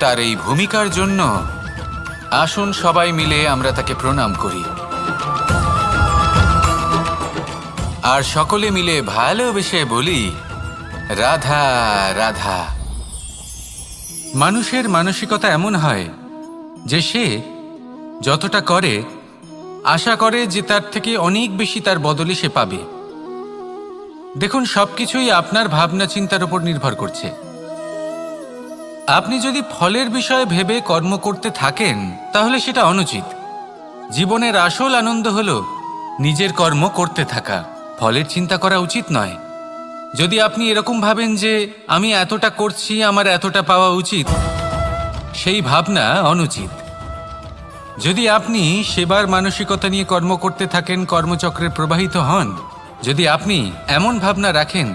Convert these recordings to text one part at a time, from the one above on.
তার এই ভূমিকার জন্য আসুন সবাই মিলে আমরা তাকে প্রণাম করি। আর সকলে মিলে ভালোবেসে বলি, রাধা রাধা। মানুষের মানসিকতা এমন হয় যে সে যতটা করে, আশা করে যে তার থেকে অনেক বেশি তার বদলে সে পাবে। দেখুন, সবকিছুই আপনার ভাবনা চিন্তার উপর নির্ভর করছে। আপনি যদি ফলের বিষয়ে ভেবে কর্ম করতে থাকেন, তাহলে সেটা অনুচিত। জীবনের আসল আনন্দ হল নিজের কর্ম করতে থাকা। ফলের চিন্তা করা উচিত নয়। যদি আপনি এরকম ভাবেন যে, আমি এতটা করছি, আমার এতটা পাওয়া উচিত, সেই ভাবনা অনুচিত। যদি আপনি সেবার মানসিকতা নিয়ে কর্ম করতে থাকেন, কর্মচক্রে প্রবাহিত হন, যদি আপনি এমন ভাবনা রাখেন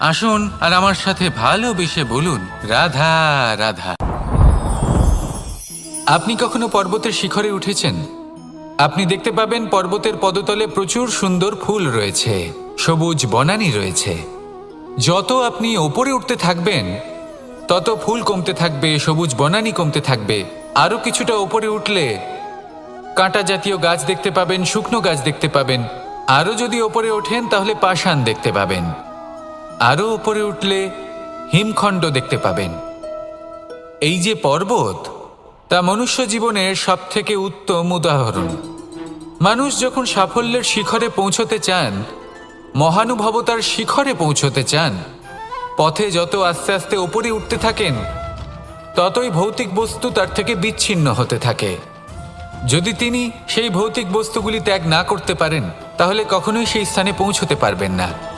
আসুন আর আমার সাথে ভালোবেসে বলুন, রাধা রাধা। আপনি কখনো পর্বতের শিখরে উঠেছেন? আপনি দেখতে পাবেন পর্বতের পদতলে প্রচুর সুন্দর ফুল রয়েছে, সবুজ বনানি রয়েছে। যত আপনি ওপরে উঠতে থাকবেন, তত ফুল কমতে থাকবে, সবুজ বনানি কমতে থাকবে। আরও কিছুটা ওপরে উঠলে কাঁটা জাতীয় গাছ দেখতে পাবেন, শুকনো গাছ দেখতে পাবেন। আরও যদি ওপরে ওঠেন, তাহলে পাষাণ দেখতে পাবেন। আরও উপরে উঠলে হিমখণ্ড দেখতে পাবেন। এই যে পর্বত, তা মনুষ্য জীবনের সবথেকে উত্তম উদাহরণ। মানুষ যখন সাফল্যের শিখরে পৌঁছতে চান, মহানুভবতার শিখরে পৌঁছতে চান, পথে যত আস্তে আস্তে ওপরে উঠতে থাকেন, ততই ভৌতিক বস্তু তার থেকে বিচ্ছিন্ন হতে থাকে। যদি তিনি সেই ভৌতিক বস্তুগুলি ত্যাগ না করতে পারেন, তাহলে কখনোই সেই স্থানে পৌঁছতে পারবেন না।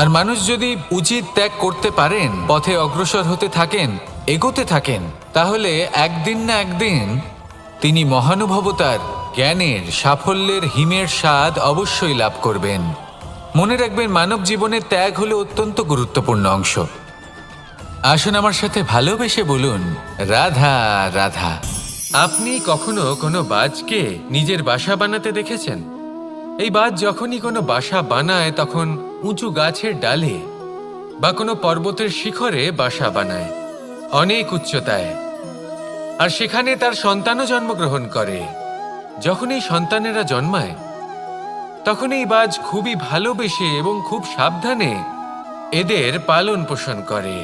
আর মানুষ যদি উচিত ত্যাগ করতে পারেন, পথে অগ্রসর হতে থাকেন, এগোতে থাকেন, তাহলে একদিন না একদিন তিনি মহানুভবতার, জ্ঞানের, সাফল্যের হিমের স্বাদ অবশ্যই লাভ করবেন। মনে রাখবেন, মানব জীবনের ত্যাগ হলো অত্যন্ত গুরুত্বপূর্ণ অংশ। আসুন আমার সাথে ভালোবেসে বলুন, রাধা রাধা, আপনি কখনো কোনো বাজকে নিজের বাসা বানাতে দেখেছেন? এই বাজ যখনই কোনো বাসা বানায়, তখন উঁচু গাছের ডালে বা কোনো পর্বতের শিখরে বাসা বানায়, অনেক উচ্চতায়। আর সেখানে তার সন্তানও জন্মগ্রহণ করে। যখন এই সন্তানেরা জন্মায় তখন এই বাজ খুবই ভালোবেসে এবং খুব সাবধানে এদের পালন পোষণ করে।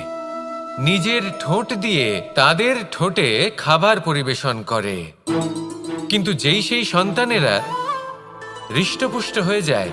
নিজের ঠোঁট দিয়ে তাদের ঠোঁটে খাবার পরিবেশন করে। কিন্তু যেই সেই সন্তানেরা হৃষ্টপুষ্ট হয়ে যায়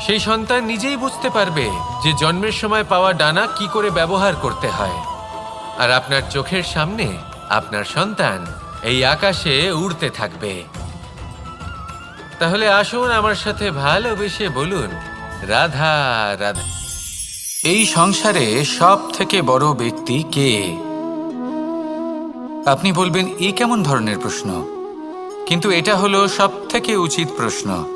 সেই সন্তান নিজেই বুঝতে পারবে যে জন্মের সময় পাওয়া ডানা কি করে ব্যবহার করতে হয়। আর আপনার চোখের সামনে আপনার সন্তান এই আকাশে উড়তে থাকবে। তাহলে আসুন আমার সাথে ভালোবেসে বলুন, রাধা রাধা। এই সংসারে সব থেকে বড় ব্যক্তি কে? আপনি বলবেন, এ কেমন ধরনের প্রশ্ন? কিন্তু এটা হলো সব থেকে উচিত প্রশ্ন।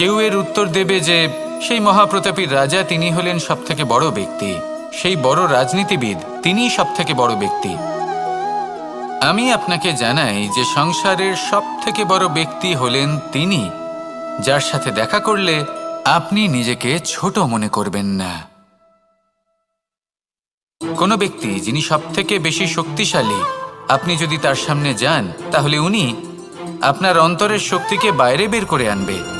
কেউ এর উত্তর দেবে যে, সেই মহাপ্রতাপী রাজা তিনি হলেন সব থেকে বড় ব্যক্তি। সেই বড় রাজনীতিবিদ তিনিই সব থেকে বড় ব্যক্তি। আমি আপনাকে জানাই যে সংসারের সব থেকে বড় ব্যক্তি হলেন তিনি, যার সাথে দেখা করলে আপনি নিজেকে ছোট মনে করবেন না। কোনো ব্যক্তি যিনি সব থেকে বেশি শক্তিশালী, আপনি যদি তার সামনে যান, তাহলে উনি আপনার অন্তরের শক্তিকে বাইরে বের করে আনবে।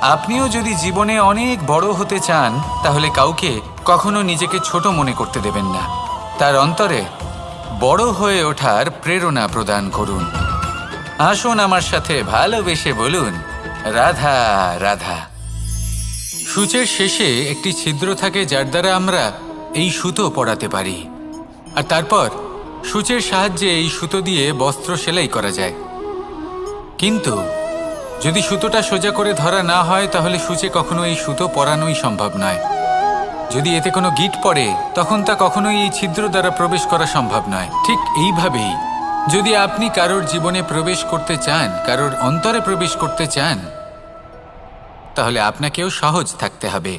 আপনিও যদি জীবনে অনেক বড় হতে চান, তাহলে কাউকে কখনো নিজেকে ছোট মনে করতে দেবেন না। তার অন্তরে বড় হয়ে ওঠার প্রেরণা প্রদান করুন। আসুন আমার সাথে ভালোবেসে বলুন, রাধা রাধা। সূচের শেষে একটি ছিদ্র থাকে যার দ্বারা আমরা এই সুতো পরাতে পারি। আর তারপর সূচের সাহায্যে এই সুতো দিয়ে বস্ত্র সেলাই করা যায়। কিন্তু যদি সুতোটা সোজা করে ধরা না হয়, তাহলে সূচে কখনো এই সুতো পরানোই সম্ভব নয়। যদি এতে কোনো গিট পড়ে, তখন তা কখনোই এই ছিদ্র দ্বারা প্রবেশ করা সম্ভব নয়। ঠিক এইভাবেই, যদি আপনি কারোর জীবনে প্রবেশ করতে চান, কারোর অন্তরে প্রবেশ করতে চান, তাহলে আপনাকেও সহজ থাকতে হবে।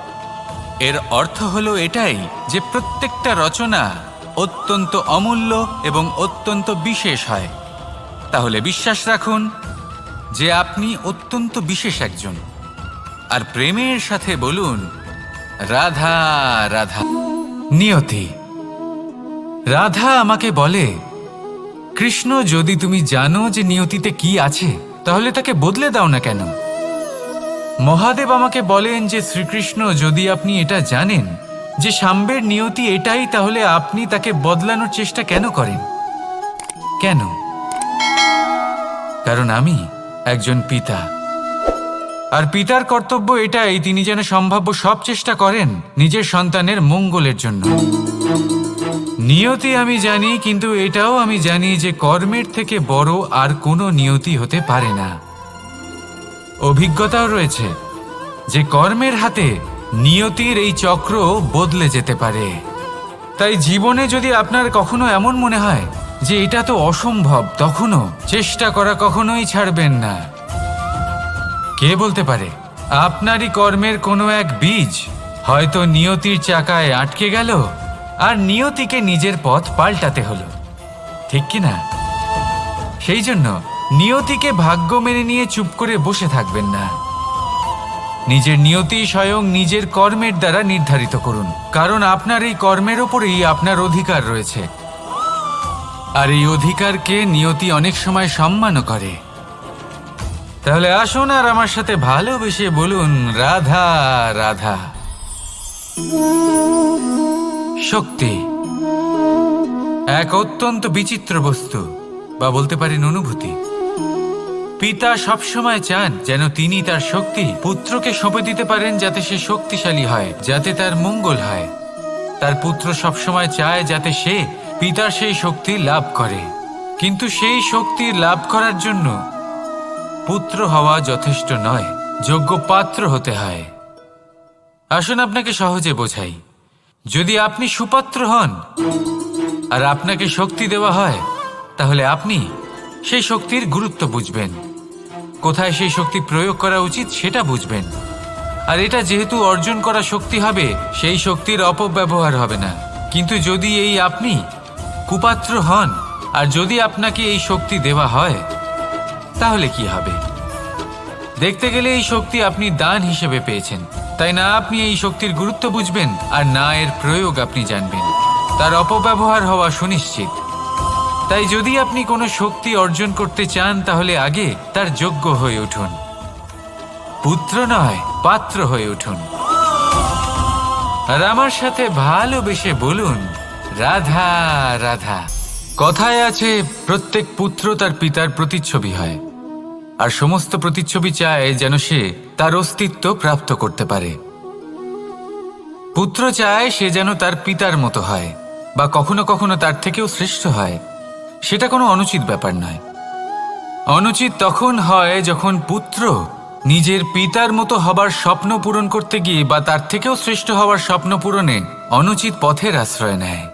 এর অর্থ হলো এটাই যে প্রত্যেকটা রচনা অত্যন্ত অমূল্য এবং অত্যন্ত বিশেষ হয়। তাহলে বিশ্বাস রাখুন যে আপনি অত্যন্ত বিশেষ একজন। আর প্রেমের সাথে বলুন, রাধা রাধা। নিয়তি। রাধা আমাকে বলে, কৃষ্ণ, যদি তুমি জানো যে নিয়তিতে কি আছে, তাহলে তাকে বদলে দাও না কেন? মহাদেব আমাকে বলেন যে শ্রীকৃষ্ণ, যদি আপনি এটা জানেন, যে সাম্বের নিয়তি এটাই, তাহলে আপনি তাকে বদলানোর চেষ্টা কেন করেন? কেন? কারণ আমি একজন পিতা। আর পিতার কর্তব্য এটাই, তিনি যেন সম্ভাব্য সব চেষ্টা করেন নিজের সন্তানের মঙ্গলের জন্য। নিয়তি আমি জানি, কিন্তু এটাও আমি জানি যে কর্মের থেকে বড় আর কোনো নিয়তি হতে পারে না। অভিজ্ঞতাও রয়েছে যে কর্মের হাতে নিয়তির এই চক্র বদলে যেতে পারে। তাই জীবনে যদি আপনার কখনো এমন মনে হয় যে এটা তো অসম্ভব, তখনও চেষ্টা করা কখনোই ছাড়বেন না। কে বলতে পারে? আপনারই কর্মের কোনো এক বীজ হয়তো নিয়তির চাকায় আটকে গেল আর নিয়তিকে নিজের পথ পাল্টাতে হলো। ঠিক কি না? সেই জন্য নিয়তিকে ভাগ্য মেনে নিয়ে চুপ করে বসে থাকবেন না। নিজের নিয়তি স্বয়ং নিজের কর্মের দ্বারা নির্ধারিত করুন। কারণ আপনার এই কর্মের ওপরেই আপনার অধিকার রয়েছে। আর এই অধিকারকে নিয়তি অনেক সময় সম্মানও করে। তাহলে আসুন আর আমার সাথে ভালোবেসে বলুন, রাধা রাধা। শক্তি। এক অত্যন্ত বিচিত্র বস্তু, বা বলতে পারেন অনুভূতি। পিতা সবসময় চান যেন তিনি তার শক্তি পুত্রকে সঁপে দিতে পারেন যাতে সে শক্তিশালী হয়, যাতে তার মঙ্গল হয়। তার পুত্র সবসময় চায় যাতে সে পিতার সেই শক্তি লাভ করে। কিন্তু সেই শক্তি লাভ করার জন্য পুত্র হওয়া যথেষ্ট নয়, যোগ্য পাত্র হতে হয়। আসুন আপনাকে সহজে বোঝাই। যদি আপনি সুপাত্র হন আর আপনাকে শক্তি দেওয়া হয়, তাহলে আপনি সেই শক্তির গুরুত্ব বুঝবেন। কোথায় সেই শক্তি প্রয়োগ করা উচিত সেটা বুঝবেন। আর এটা যেহেতু অর্জন করা শক্তি হবে, সেই শক্তির অপব্যবহার হবে না। কিন্তু যদি এই আপনি কুপাত্র হন, আর যদি আপনাকে এই শক্তি দেওয়া হয়, তাহলে কি হবে? দেখতে গেলে এই শক্তি আপনি দান হিসেবে পেয়েছেন। তাই না আপনি এই শক্তির গুরুত্ব বুঝবেন, আর না এর প্রয়োগ আপনি জানবেন। তার অপব্যবহার হওয়া সুনিশ্চিত। তাই যদি আপনি কোনো শক্তি অর্জন করতে চান, তাহলে আগে তার যোগ্য হয়ে উঠুন। পুত্র নয়, পাত্র হয়ে উঠুন। আর আমার সাথে ভালোবেসে বলুন, রাধা রাধা। কথায় আছে, প্রত্যেক পুত্র তার পিতার প্রতিচ্ছবি হয়। আর সমস্ত প্রতিচ্ছবি চায় যেন সে তার অস্তিত্ব প্রাপ্ত করতে পারে। পুত্র চায় সে যেন তার পিতার মতো হয়, বা কখনো কখনো তার থেকেও শ্রেষ্ঠ হয়। সেটা কোনো অনুচিত ব্যাপার নয়। অনুচিত তখন হয় যখন পুত্র নিজের পিতার মতো হবার স্বপ্ন পূরণ করতে গিয়ে বা তার থেকেও শ্রেষ্ঠ হওয়ার স্বপ্ন পূরণে অনুচিত পথের আশ্রয় নেয়।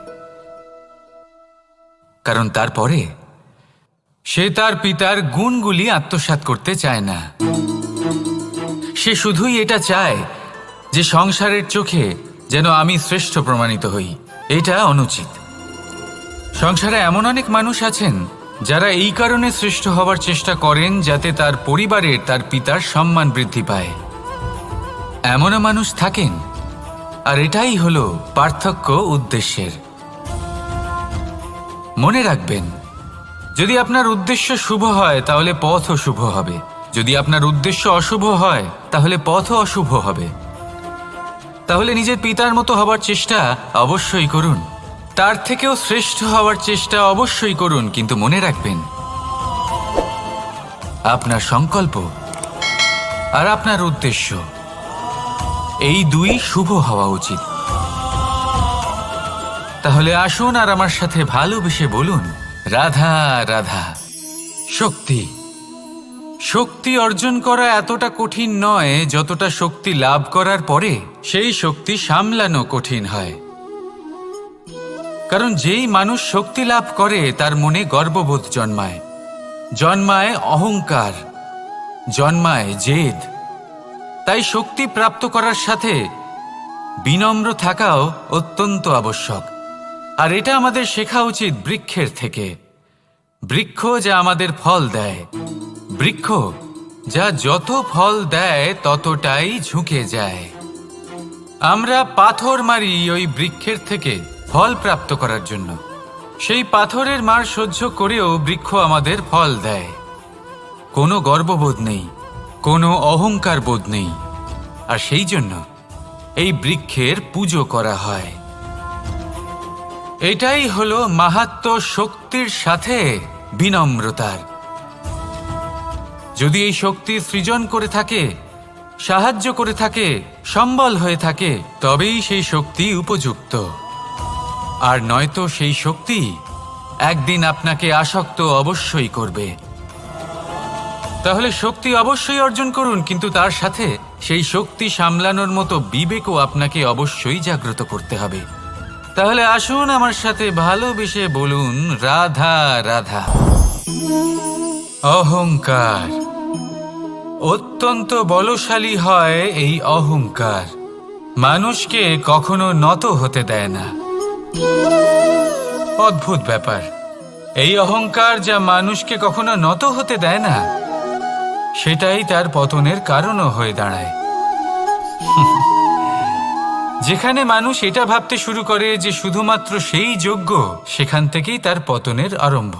কারণ তারপরে সে তার পিতার গুণগুলি আত্মসাৎ করতে চায় না। সে শুধুই এটা চায় যে সংসারের চোখে যেন আমি শ্রেষ্ঠ প্রমাণিত হই। এটা অনুচিত। সংসারে এমন অনেক মানুষ আছেন যারা এই কারণে সৃষ্ট হওয়ার চেষ্টা করেন যাতে তার পরিবারের তার পিতার সম্মান বৃদ্ধি পায়। এমনও মানুষ থাকেন। আর এটাই হলো পার্থক্য উদ্দেশ্যের। মনে রাখবেন, যদি আপনার উদ্দেশ্য শুভ হয়, তাহলে পথও শুভ হবে। যদি আপনার উদ্দেশ্য অশুভ হয়, তাহলে পথও অশুভ হবে। তাহলে নিজের পিতার মতো হবার চেষ্টা অবশ্যই করুন। তার থেকেও শ্রেষ্ঠ হওয়ার চেষ্টা অবশ্যই করুন, কিন্তু মনে রাখবেন, আপনার সংকল্প আর আপনার উদ্দেশ্য, এই দুই শুভ হওয়া উচিত। তাহলে আসুন আর আমার সাথে ভালোবেসে বলুন, রাধা রাধা, শক্তি। শক্তি অর্জন করা এতটা কঠিন নয়, যতটা শক্তি লাভ করার পরে সেই শক্তি সামলানো কঠিন হয়। কারণ যেই মানুষ শক্তি লাভ করে, তার মনে গর্ববোধ জন্মায়। জন্মায় অহংকার, জন্মায় জেদ। তাই শক্তি প্রাপ্ত করার সাথে বিনম্র থাকাও অত্যন্ত আবশ্যক। আর এটা আমাদের শেখা উচিত বৃক্ষের থেকে। বৃক্ষ যা আমাদের ফল দেয়। বৃক্ষ যা যত ফল দেয়, ততটাই ঝুঁকে যায়। আমরা পাথর মারি ওই বৃক্ষের থেকে। ফল প্রাপ্ত করার জন্য। সেই পাথরের মার সহ্য করেও বৃক্ষ আমাদের ফল দেয়। কোনো গর্ববোধ নেই, কোনো অহংকার বোধ নেই। আর সেই জন্য এই বৃক্ষের পুজো করা হয়। এটাই হলো মাহাত্ম শক্তির সাথে বিনম্রতার। যদি এই শক্তি সৃজন করে থাকে, সাহায্য করে থাকে, সম্বল হয়ে থাকে, তবেই সেই শক্তি উপযুক্ত। আর নয়তো সেই শক্তি একদিন আপনাকে আসক্ত অবশ্যই করবে। তাহলে শক্তি অবশ্যই অর্জন করুন, কিন্তু তার সাথে সেই শক্তি সামলানোর মতো বিবেকও আপনাকে অবশ্যই জাগ্রত করতে হবে। তাহলে আসুন আমার সাথে ভালোবেসে বলুন, রাধা রাধা। অহংকার। অত্যন্ত বলশালী হয় এই অহংকার। মানুষকে কখনো নত হতে দেয় না। অদ্ভুত ব্যাপার। এই অহংকার যা মানুষকে কখনো নত হতে দেয় না, সেটাই তার পতনের কারণও হয়ে দাঁড়ায়। যেখানে মানুষ এটা ভাবতে শুরু করে যে শুধুমাত্র সেই যোগ্য, সেখান থেকেই তার পতনের আরম্ভ।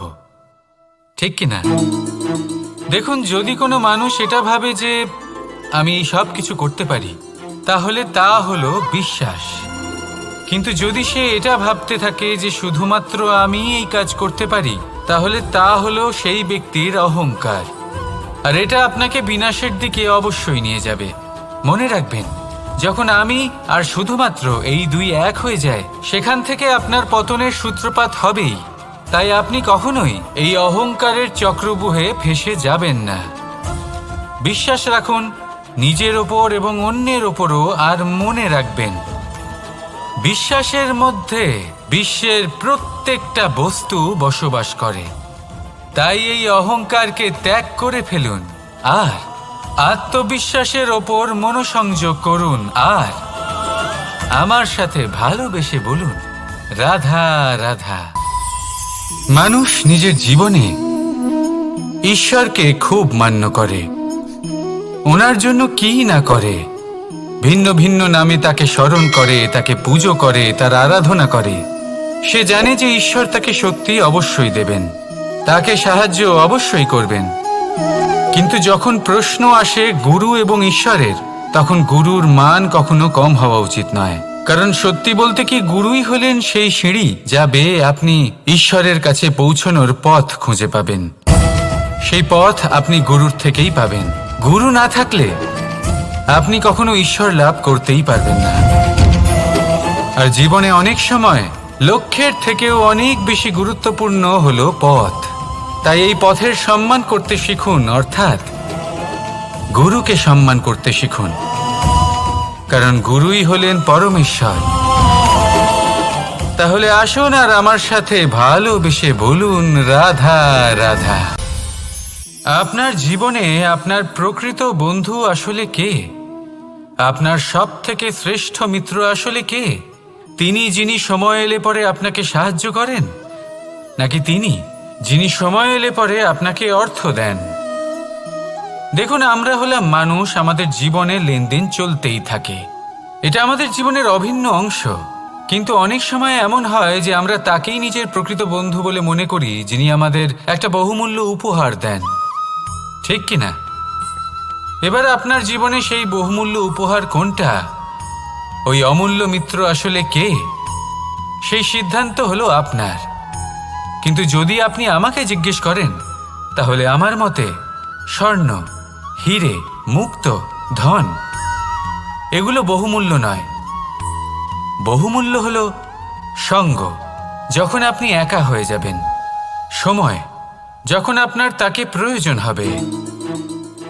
ঠিক কিনা দেখুন, যদি কোনো মানুষ এটা ভাবে যে আমি সব কিছু করতে পারি, তাহলে তা হলো বিশ্বাস। কিন্তু যদি সে এটা ভাবতে থাকে যে শুধুমাত্র আমি এই কাজ করতে পারি, তাহলে তা হলো সেই ব্যক্তির অহংকার। আর এটা আপনাকে বিনাশের দিকে অবশ্যই নিয়ে যাবে। মনে রাখবেন, যখন আমি আর শুধুমাত্র এই দুই এক হয়ে যায়, সেখান থেকে আপনার পতনের সূত্রপাত হবেই। তাই আপনি কখনোই এই অহংকারের চক্রবুহে ফেসে যাবেন না। বিশ্বাস রাখুন, নিজের ওপর এবং অন্যের ওপরও আর মনে রাখবেন। বিশ্বাসের মধ্যে বিশ্বের প্রত্যেকটা বস্তু বসবাস করে। তাই এই অহংকারকে ত্যাগ করে ফেলুন। আর আত্মবিশ্বাসের ওপর মনোসংযোগ করুন। আর আমার সাথে ভালোবেসে বলুন, রাধা রাধা। মানুষ নিজের জীবনে ঈশ্বরকে খুব মান্য করে। ওনার জন্য কি না করে? ভিন্ন ভিন্ন নামে তাকে স্মরণ করে, তাকে পুজো করে, তার আরাধনা করে। সে জানে যে ঈশ্বর তাকে শক্তি অবশ্যই দেবেন। তাকে সাহায্য অবশ্যই করবেন। কিন্তু যখন প্রশ্ন আসে গুরু এবং ঈশ্বরের, তখন গুরুর মান কখনো কম হওয়া উচিত নয়। কারণ সত্যি বলতে কি গুরুই হলেন সেই সিঁড়ি যা বেয়ে আপনি ঈশ্বরের কাছে পৌঁছনোর পথ খুঁজে পাবেন। সেই পথ আপনি গুরুর থেকেই পাবেন। গুরু না থাকলে আপনি কখনো ঈশ্বর লাভ করতেই পারবেন না। আর জীবনে অনেক সময় লক্ষ্যের থেকেও অনেক বেশি গুরুত্বপূর্ণ হলো পথ। তাই এই পথের সম্মান করতে শিখুন, অর্থাৎ গুরুকে সম্মান করতে শিখুন। কারণ গুরুই হলেন পরমেশ্বর। তাহলে আসুন আর আমার সাথে ভালোবেসে বলুন, রাধা রাধা। আপনার জীবনে আপনার প্রকৃত বন্ধু আসলে কে? আপনার সব থেকে শ্রেষ্ঠ মিত্র আসলে কে? তিনি যিনি সময় এলে পরে আপনাকে সাহায্য করেন? নাকি তিনি যিনি সময় এলে পরে আপনাকে অর্থ দেন? দেখুন, আমরা হলাম মানুষ, আমাদের জীবনে লেনদেন চলতেই থাকে। এটা আমাদের জীবনের অভিন্ন অংশ। কিন্তু অনেক সময় এমন হয় যে আমরা তাকেই নিজের প্রকৃত বন্ধু বলে মনে করি, যিনি আমাদের একটা বহুমূল্য উপহার দেন। ঠিক কি না এবার আপনার জীবনে সেই বহুমূল্য উপহার কোনটা? ওই অমূল্য মিত্র আসলে কে? সেই সিদ্ধান্ত হলো আপনার। কিন্তু যদি আপনি আমাকে জিজ্ঞেস করেন, তাহলে আমার মতে স্বর্ণ, হিরে, মুক্ত, ধন, এগুলো বহুমূল্য নয়। বহুমূল্য হলো সঙ্গ, যখন আপনি একা হয়ে যাবেন। সময়, যখন আপনার তাকে প্রয়োজন হবে।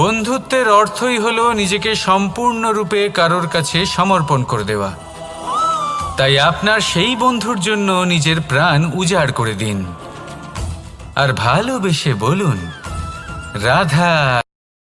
বন্ধুত্বের অর্থই হলো নিজেকে সম্পূর্ণরূপে কারোর কাছে সমর্পণ করে দেওয়া। তাই আপনার সেই বন্ধুর জন্য নিজের প্রাণ উজাড় করে দিন। আর ভালোবেসে বলুন, রাধা